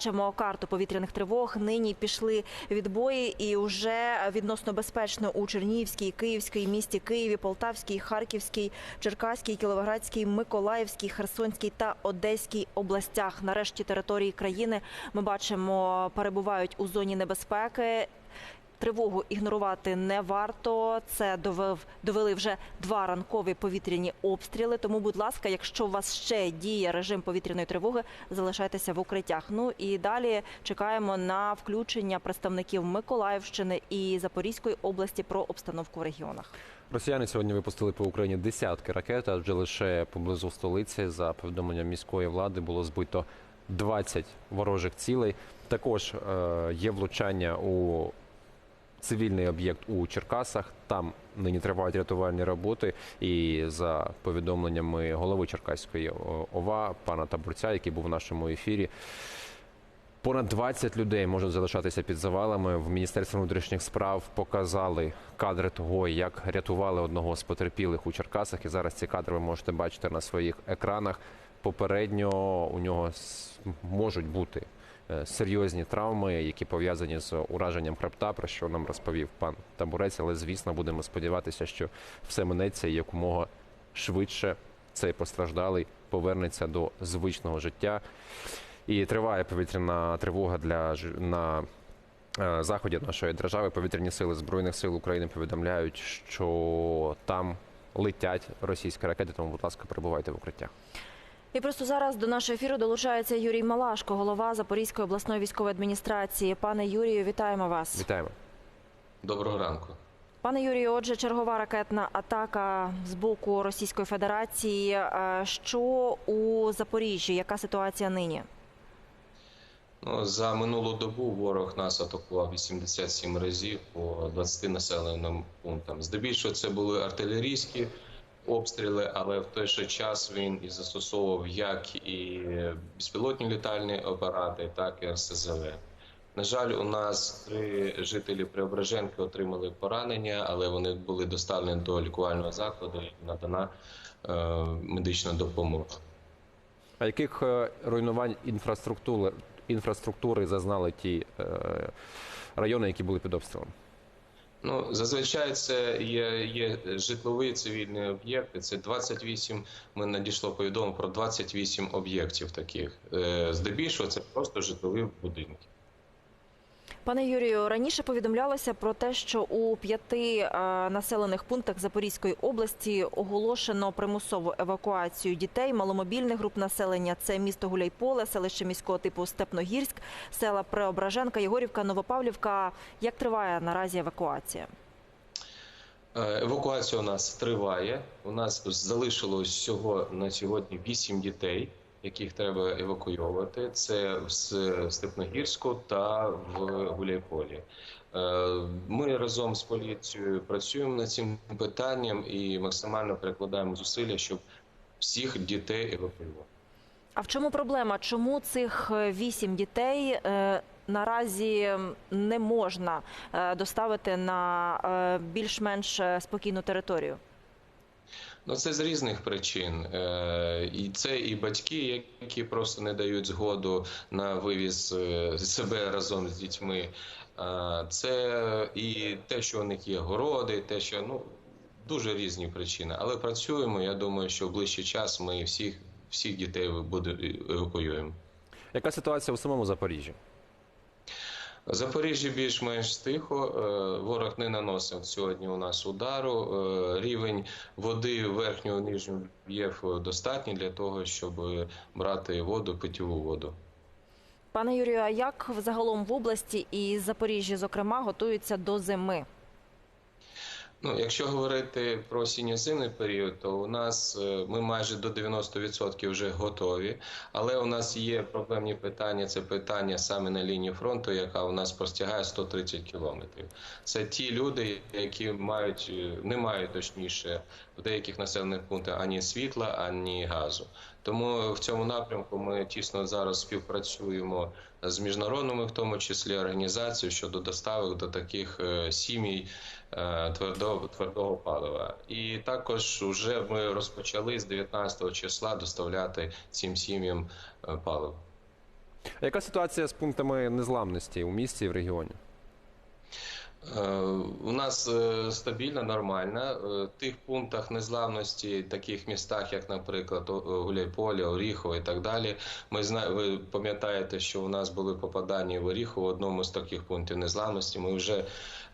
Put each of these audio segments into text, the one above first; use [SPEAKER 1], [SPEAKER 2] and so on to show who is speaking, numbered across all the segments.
[SPEAKER 1] Бачимо карту повітряних тривог. Нині пішли відбої, і вже відносно безпечно у Чернігівській, Київській, місті Києві, Полтавській, Харківській, Черкаській, Кіловоградській, Миколаївській, Херсонській та Одеській областях. Нарешті території країни ми бачимо перебувають у зоні небезпеки. Тривогу ігнорувати не варто. Це довев довели вже два ранкові повітряні обстріли. Тому, будь ласка, якщо у вас ще діє режим повітряної тривоги, залишайтеся в укриттях. Ну і далі чекаємо на включення представників Миколаївщини і Запорізької області про обстановку в регіонах.
[SPEAKER 2] Росіяни сьогодні випустили по Україні десятки ракет, адже лише поблизу столиці, за повідомленням міської влади, було збито 20 ворожих цілей. Також е, є влучання у цивільний об'єкт у Черкасах. Там нині тривають рятувальні роботи. І за повідомленнями голови Черкаської ОВА пана Табурця, який був в нашому ефірі. Понад 20 людей можуть залишатися під завалами. В міністерстві внутрішніх справ показали кадри того, як рятували одного з потерпілих у Черкасах. І зараз ці кадри ви можете бачити на своїх екранах. Попередньо у нього можуть бути серйозні травми, які пов'язані з ураженням хребта, про що нам розповів пан Табурець. Але звісно, будемо сподіватися, що все минеться і якомога швидше цей постраждалий повернеться до звичного життя. І триває повітряна тривога для на е, заході нашої держави. Повітряні сили збройних сил України повідомляють, що там летять російські ракети. Тому, будь ласка, перебувайте в укриттях.
[SPEAKER 1] І просто зараз до нашого ефіру долучається Юрій Малашко, голова Запорізької обласної військової адміністрації. Пане Юрію, вітаємо вас.
[SPEAKER 2] Вітаємо.
[SPEAKER 3] Доброго ранку.
[SPEAKER 1] Пане Юрію, отже, чергова ракетна атака з боку Російської Федерації. Е, Що у Запоріжжі? Яка ситуація нині?
[SPEAKER 3] Ну, за минулу добу ворог нас атакував 87 разів по 20 населеним пунктам. Здебільшого це були артилерійські обстріли, але в той же час він і застосовував як і безпілотні літальні апарати, так і РСЗВ. На жаль, у нас три жителі Преображенки отримали поранення, але вони були доставлені до лікувального закладу і надана е, медична допомога.
[SPEAKER 2] А яких е, руйнувань інфраструктури інфраструктури зазнали ті е, райони, які були під обстрілом?
[SPEAKER 3] Ну зазвичай це є є житлові цивільні об'єкти. Це 28, Ми надійшло повідомлення про 28 об'єктів таких. Е, здебільшого це просто житлові будинки.
[SPEAKER 1] Пане Юрію, раніше повідомлялося про те, що у п'яти е, населених пунктах Запорізької області оголошено примусову евакуацію дітей, маломобільних груп населення. Це місто Гуляйполе, селище міського типу Степногірськ, села Преображенка, Єгорівка, Новопавлівка. Як триває наразі евакуація?
[SPEAKER 3] Е, евакуація у нас триває. У нас залишилось всього на сьогодні 8 дітей яких треба евакуйовувати. Це в Степногірську та в Гуляйполі. Е, ми разом з поліцією працюємо над цим питанням і максимально перекладаємо зусилля, щоб всіх дітей евакуювати.
[SPEAKER 1] А в чому проблема? Чому цих е, вісім дітей е, наразі не можна доставити на більш-менш спокійну територію?
[SPEAKER 3] Ну це з різних причин, Е, і це і батьки, які просто не дають згоду на вивіз е, себе разом з дітьми. Е, це і те, що у них є городи, те, що ну дуже різні причини. Але працюємо. Я думаю, що в ближчий час ми всіх всіх дітей евакуюємо.
[SPEAKER 2] Яка ситуація у самому Запоріжжі?
[SPEAKER 3] Запоріжжі більш-менш тихо. Е, ворог не наносив сьогодні у нас удару. Е, рівень води верхнього нижнього є достатній для того, щоб брати воду, питьову воду.
[SPEAKER 1] Пане Юрію, а як загалом в області і Запоріжжі, зокрема, готуються до зими?
[SPEAKER 3] Ну, якщо говорити про осінньо-зимний період, то у нас е, ми майже до 90% вже готові. Але у нас є проблемні питання. Це питання саме на лінії фронту, яка у нас простягає 130 кілометрів. Це ті люди, які мають е, не мають точніше в деяких населених пунктах ані світла, ані газу. Тому в цьому напрямку ми тісно зараз співпрацюємо з міжнародними, в тому числі організацією щодо доставок до таких е, сімей е, твердого твердого палива. І також вже ми розпочали з 19 числа доставляти цим сім'ям е, паливо.
[SPEAKER 2] Яка ситуація з пунктами незламності у місті і в регіоні?
[SPEAKER 3] Е, У нас е, стабільна, нормальна. Е, В тих пунктах незламності, таких містах, як, наприклад, Гуляйполе, Оріхово і так далі. Ми зна... Ви пам'ятаєте, що у нас були попадання в Оріхово, в одному з таких пунктів незламності. Ми вже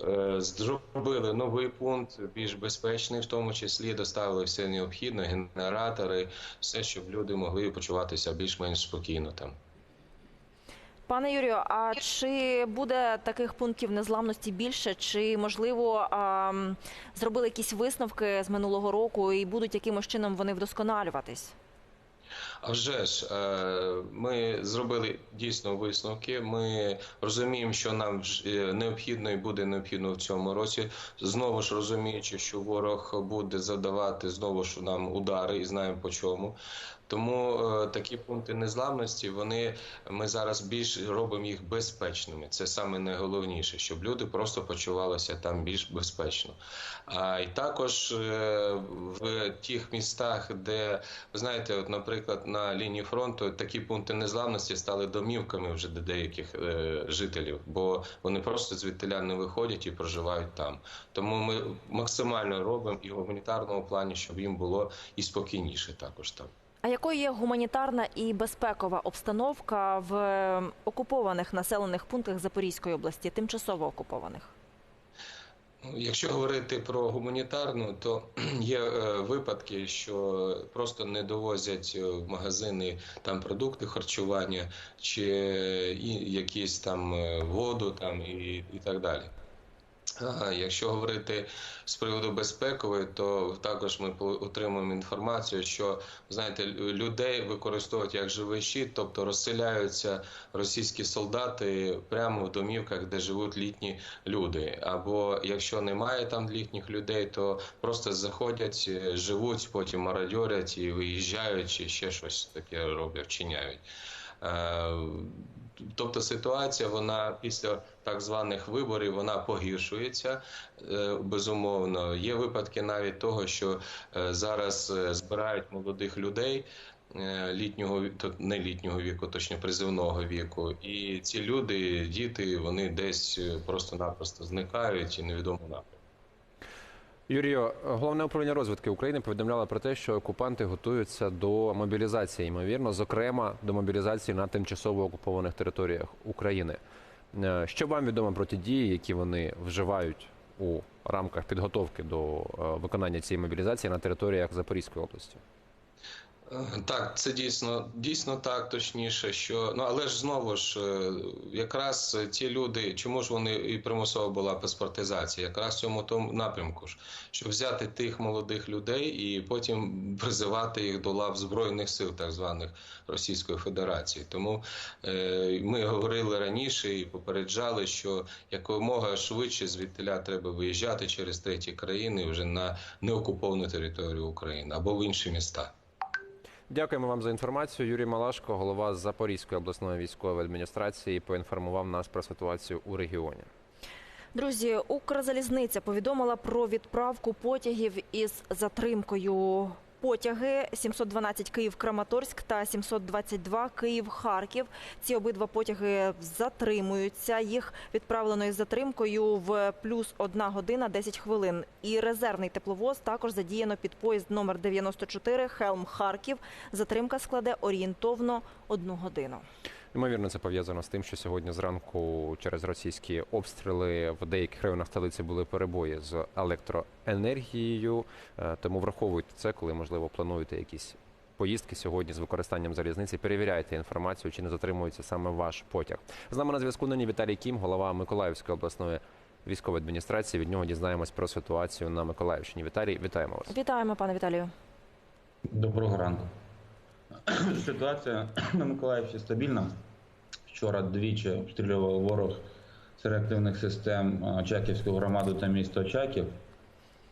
[SPEAKER 3] е, зробили новий пункт, більш безпечний, в тому числі доставили все необхідне, генератори, все, щоб люди могли почуватися більш-менш спокійно там.
[SPEAKER 1] Пане Юрію, а чи буде таких пунктів незламності більше? Чи можливо зробили якісь висновки з минулого року і будуть якимось чином вони вдосконалюватись?
[SPEAKER 3] А вже ж е, ми зробили дійсно висновки. Ми розуміємо, що нам е, необхідно і буде необхідно в цьому році. Знову ж розуміючи, що ворог буде задавати знову ж нам удари, і знаємо по чому. Тому е, такі пункти незламності вони ми зараз більш робимо їх безпечними. Це саме найголовніше, щоб люди просто почувалися там більш безпечно. А і також е, в тих містах, де ви знаєте, от, наприклад, на лінії фронту такі пункти незламності стали домівками вже для деяких е, жителів, бо вони просто звідтиля не виходять і проживають там. Тому ми максимально робимо і в гуманітарному плані, щоб їм було і спокійніше також там.
[SPEAKER 1] А якою є гуманітарна і безпекова обстановка в е, окупованих населених пунктах Запорізької області, тимчасово окупованих?
[SPEAKER 3] Ну, Якщо говорити про гуманітарну, то є е, випадки, що просто не довозять е, в магазини там продукти харчування чи якісь там е, воду там і, і так далі. Якщо говорити з приводу безпекової, то також ми отримуємо інформацію, що знаєте, людей використовують як живий щит, тобто розселяються російські солдати прямо в домівках, де живуть літні люди. Або якщо немає там літніх людей, то просто заходять, е, живуть, потім мародьорять і виїжджають, чи ще щось таке роблять, вчиняють. Е, Тобто ситуація вона після так званих виборів вона погіршується е, безумовно. Є випадки навіть того, що е, зараз е, збирають молодих людей літнього не літнього віку, точно призивного віку. І ці люди, діти, вони десь просто-напросто зникають і невідомо напрямку.
[SPEAKER 2] Юрію, головне управління розвідки України повідомляло про те, що окупанти готуються до мобілізації, ймовірно, зокрема до мобілізації на тимчасово окупованих територіях України. Е, Що вам відомо про ті дії, які вони вживають у рамках підготовки до е, виконання цієї мобілізації на територіях Запорізької області?
[SPEAKER 3] Так, це дійсно дійсно так, точніше, що ну але ж знову ж е, якраз ті люди, чому ж вони і примусова була паспортизація, якраз в цьому тому напрямку ж, щоб взяти тих молодих людей і потім призивати їх до лав збройних сил, так званих Російської Федерації. Тому е, ми говорили раніше і попереджали, що якомога швидше звідтиля треба виїжджати через треті країни вже на неокуповану територію України або в інші міста.
[SPEAKER 2] Дякуємо вам за інформацію. Юрій Малашко, голова Запорізької обласної військової адміністрації, поінформував нас про ситуацію у регіоні.
[SPEAKER 1] Друзі, Укрзалізниця повідомила про відправку потягів із затримкою. Потяги 712 Київ-Краматорськ та 722 Київ-Харків. Ці обидва потяги затримуються. Їх відправлено із затримкою в плюс 1 година 10 хвилин. І резервний тепловоз також задіяно під поїзд номер 94 Хелм-Харків. Затримка складе орієнтовно одну годину.
[SPEAKER 2] Ймовірно, це пов'язано з тим, що сьогодні зранку через російські обстріли в деяких районах столиці були перебої з електроенергією. Е, Тому враховуйте це, коли можливо плануєте якісь поїздки сьогодні з використанням залізниці. Перевіряйте інформацію, чи не затримується саме ваш потяг. З нами на зв'язку нині Віталій Кім, голова Миколаївської обласної військової адміністрації. Від нього дізнаємось про ситуацію на Миколаївщині. Віталій, вітаємо вас.
[SPEAKER 1] Вітаємо, пане Віталію.
[SPEAKER 4] Доброго ранку. Ситуація на Миколаївщині стабільна. Вчора двічі обстрілював ворог з реактивних систем Очаківську громаду та місто Очаків.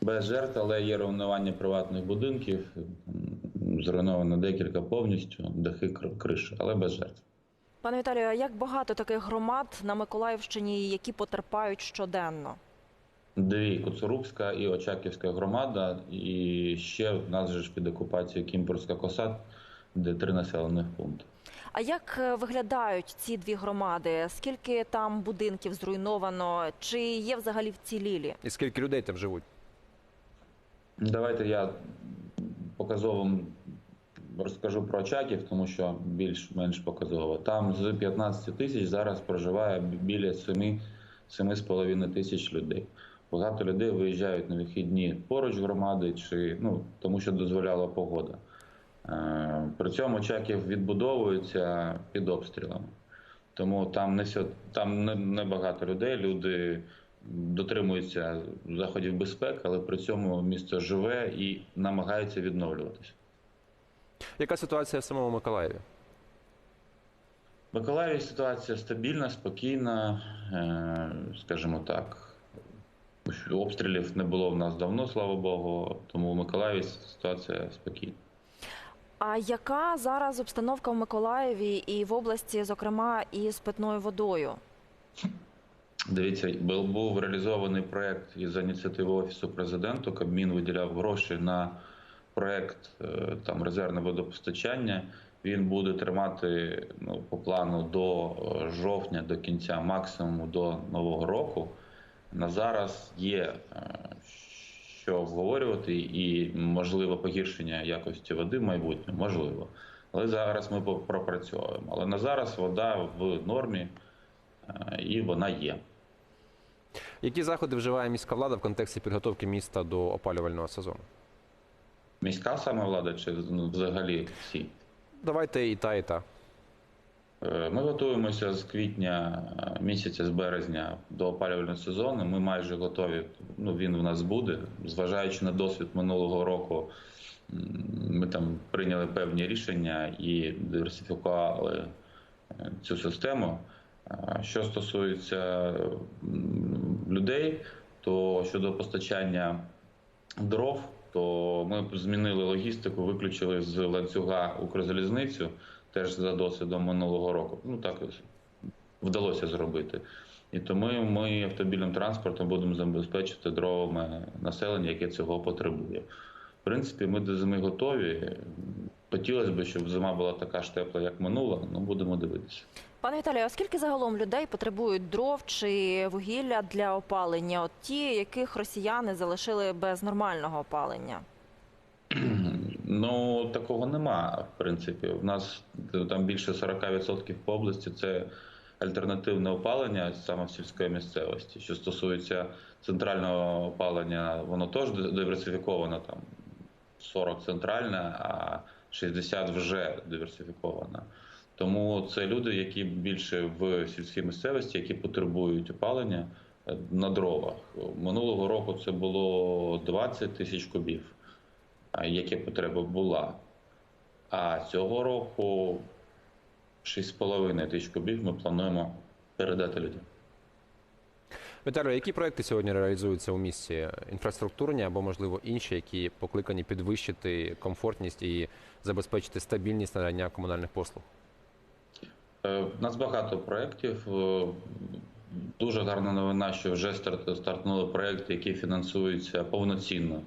[SPEAKER 4] Без жертв, але є руйнування приватних будинків. Зруйновано декілька повністю, дахи, кр- криші, але без жертв.
[SPEAKER 1] Пане Віталію, а як багато таких громад на Миколаївщині, які потерпають щоденно?
[SPEAKER 4] Дві Куцурубська і Очаківська громада, і ще в нас же ж під окупацією Кімпурська Косад, де три населених пункти.
[SPEAKER 1] А як е, виглядають ці дві громади? Скільки там будинків зруйновано? Чи є взагалі вцілілі?
[SPEAKER 2] І скільки людей там живуть?
[SPEAKER 4] Давайте я показово вам розкажу про Очаків, тому що більш-менш показово. Там з 15 тисяч зараз проживає біля 7 7,5 тисяч людей. Багато людей виїжджають на вихідні поруч громади, чи ну тому, що дозволяла погода. Е, При цьому Очаків відбудовується під обстрілами. Тому там не там не, не багато людей. Люди дотримуються заходів безпеки, але при цьому місто живе і намагається відновлюватися.
[SPEAKER 2] Яка ситуація в самому Миколаєві?
[SPEAKER 4] В Миколаєві ситуація стабільна, спокійна, е, скажімо так. Обстрілів не було в нас давно, слава Богу, тому в Миколаєві ситуація спокійна.
[SPEAKER 1] А яка зараз обстановка в Миколаєві і в області, зокрема, із питною водою?
[SPEAKER 4] Дивіться, був- реалізований проект із ініціативи Офісу президенту. Кабмін виділяв гроші на проект е, там резервне водопостачання. Він буде тримати ну, по плану до е, жовтня, до кінця, максимум до нового року. На зараз є е, що обговорювати, і можливо погіршення якості води в майбутньому, можливо. Але зараз ми пропрацьовуємо. Але на зараз вода в нормі е, і вона є.
[SPEAKER 2] Які заходи вживає міська влада в контексті підготовки міста до опалювального сезону?
[SPEAKER 4] Міська саме влада чи ну, взагалі всі?
[SPEAKER 2] Давайте і та, і та.
[SPEAKER 4] Е, Ми готуємося з квітня е, місяця, з березня до опалювального сезону. Ми майже готові. Ну він в нас буде. Зважаючи на досвід минулого року, ми там прийняли певні рішення і диверсифікували е, цю систему. Що стосується людей, то щодо постачання дров, то ми змінили логістику, виключили з ланцюга Укрзалізницю теж за досвідом минулого року. Ну так вдалося зробити. І тому ми автомобільним транспортом будемо забезпечити дровами населення, яке цього потребує. В принципі, ми до зими готові. Хотілося б, щоб зима була така ж тепла, як минула, ну будемо дивитися.
[SPEAKER 1] Пане Віталію, а скільки загалом людей потребують дров чи вугілля для опалення? От ті, яких росіяни залишили без нормального опалення?
[SPEAKER 4] Ну такого нема. В принципі, в нас там більше 40% по області це альтернативне опалення саме в сільської місцевості. Що стосується центрального опалення, воно теж диверсифіковано там 40 центральне, а 60 вже диверсифіковано. Тому це люди, які більше в сільській місцевості, які потребують опалення е, на дровах. Минулого року це було 20 тисяч кубів а яка потреба була. А цього року 6,5 тисяч кубів ми плануємо передати людям.
[SPEAKER 2] Віталію, які проекти сьогодні реалізуються у місті? Інфраструктурні або, можливо, інші, які покликані підвищити комфортність і забезпечити стабільність надання комунальних послуг?
[SPEAKER 4] Е, У нас багато проєктів. Е, Дуже гарна новина, що вже старт- стартнули проєкти, які фінансуються повноцінно е,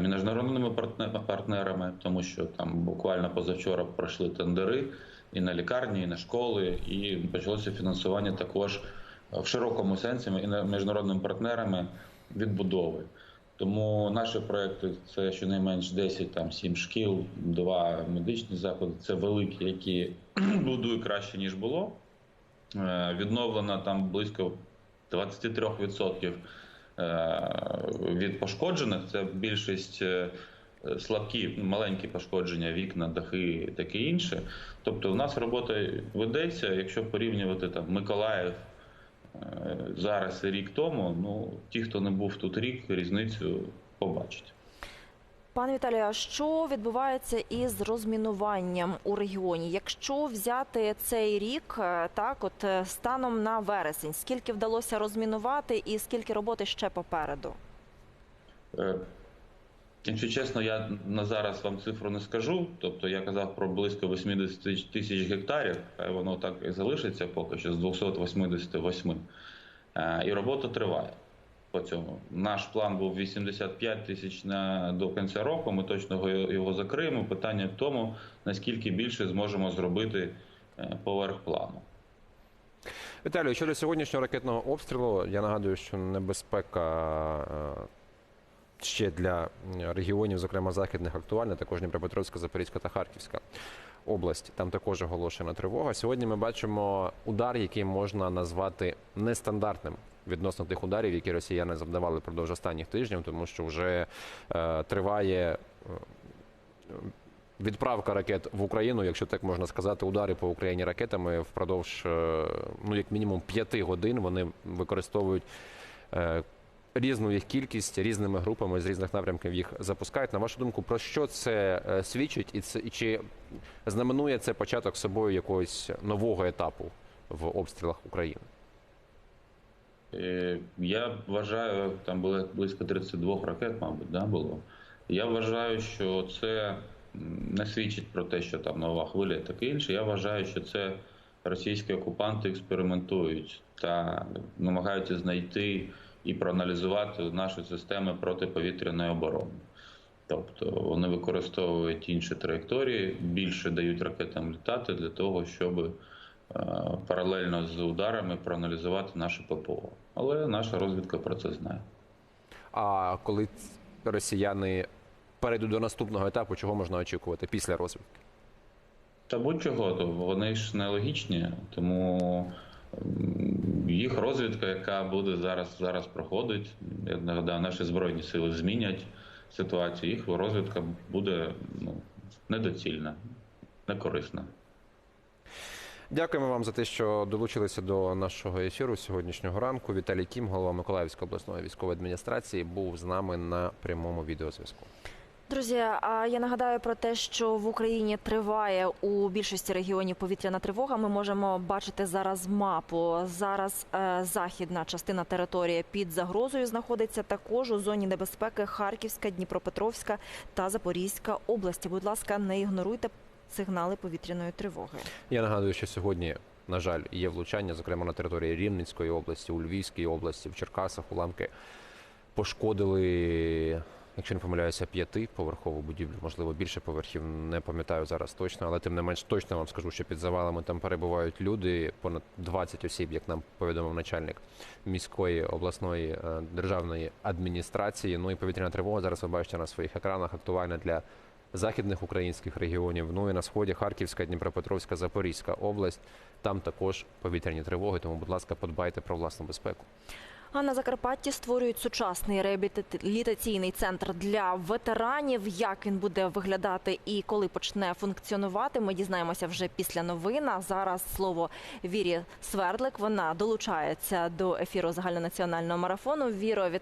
[SPEAKER 4] міжнародними партне- партнерами, тому що там буквально позавчора пройшли тендери і на лікарні, і на школи, і почалося фінансування також в широкому сенсі і на- міжнародними партнерами відбудови. Тому наші проекти це щонайменш 10, там 7 шкіл, два медичні заклади. Це великі, які будують краще ніж було. Е, Відновлено там близько 23% е, від пошкоджених. Це більшість е, слабкі, маленькі пошкодження, вікна, дахи і таке інше. Тобто, у нас робота ведеться, якщо порівнювати там Миколаїв е, зараз і рік тому, ну ті, хто не був тут рік, різницю побачать.
[SPEAKER 1] Пане Віталію, а що відбувається із розмінуванням у регіоні? Якщо взяти цей рік, е, так от е, станом на вересень, скільки вдалося розмінувати і скільки роботи ще попереду?
[SPEAKER 4] Е, Якщо чесно, я на зараз вам цифру не скажу. Тобто я казав про близько 80 тисяч гектарів, воно так і залишиться поки що з 288. Е, І робота триває по цьому. Наш план був 85 тисяч на до кінця року. Ми точно його, закриємо. Питання в тому, наскільки більше зможемо зробити е, поверх плану.
[SPEAKER 2] Віталію, щодо сьогоднішнього ракетного обстрілу, я нагадую, що небезпека е, ще для регіонів, зокрема західних, актуальна, також Дніпропетровська, Запорізька та Харківська область. Там також оголошена тривога. Сьогодні ми бачимо удар, який можна назвати нестандартним. Відносно тих ударів, які росіяни завдавали впродовж останніх тижнів, тому що вже е, триває е, відправка ракет в Україну, якщо так можна сказати, удари по Україні ракетами впродовж е, ну як мінімум п'яти годин вони використовують. е, Різну їх кількість різними групами з різних напрямків їх запускають. На вашу думку, про що це свідчить, і це і чи знаменує це початок собою якогось нового етапу в обстрілах України?
[SPEAKER 4] Е, Я вважаю, там було близько 32 ракет, мабуть, да, було. Я вважаю, що це не свідчить про те, що там нова хвиля і таке інше. Я вважаю, що це російські окупанти експериментують та намагаються знайти і проаналізувати наші системи протиповітряної оборони. Тобто вони використовують інші траєкторії, більше дають ракетам літати для того, щоб паралельно з ударами проаналізувати наше ППО. Але наша розвідка про це знає.
[SPEAKER 2] А коли росіяни перейдуть до наступного етапу, чого можна очікувати після розвідки?
[SPEAKER 4] Та будь-чого, то вони ж нелогічні, тому їх розвідка, яка буде зараз, зараз проходить, я нагадаю, наші збройні сили змінять ситуацію. Їх розвідка буде ну, недоцільна, некорисна.
[SPEAKER 2] Дякуємо вам за те, що долучилися до нашого ефіру сьогоднішнього ранку. Віталій Кім, голова Миколаївської обласної військової адміністрації, був з нами на прямому відеозв'язку.
[SPEAKER 1] Друзі, а я нагадаю про те, що в Україні триває у більшості регіонів повітряна тривога. Ми можемо бачити зараз мапу. Зараз е, західна частина території під загрозою знаходиться також у зоні небезпеки Харківська, Дніпропетровська та Запорізька області. Будь ласка, не ігноруйте сигнали повітряної тривоги.
[SPEAKER 2] Я нагадую, що сьогодні, на жаль, є влучання, зокрема на території Рівненської області, у Львівській області, в Черкасах, уламки пошкодили. Якщо не помиляюся, п'ятиповерхову будівлю, можливо, більше поверхів, не пам'ятаю зараз точно, але тим не менш точно вам скажу, що під завалами там перебувають люди, понад 20 осіб, як нам повідомив начальник міської обласної е, державної адміністрації. Ну і повітряна тривога зараз ви бачите на своїх екранах актуальна для західних українських регіонів. Ну і на сході Харківська, Дніпропетровська, Запорізька область. Там також повітряні тривоги. Тому, будь ласка, подбайте про власну безпеку.
[SPEAKER 1] А на Закарпатті створюють сучасний реабілітаційний центр для ветеранів. Як він буде виглядати і коли почне функціонувати, ми дізнаємося вже після новин. Зараз слово Вірі Свердлик. Вона долучається до ефіру загальнонаціонального марафону. Віро, вітаю.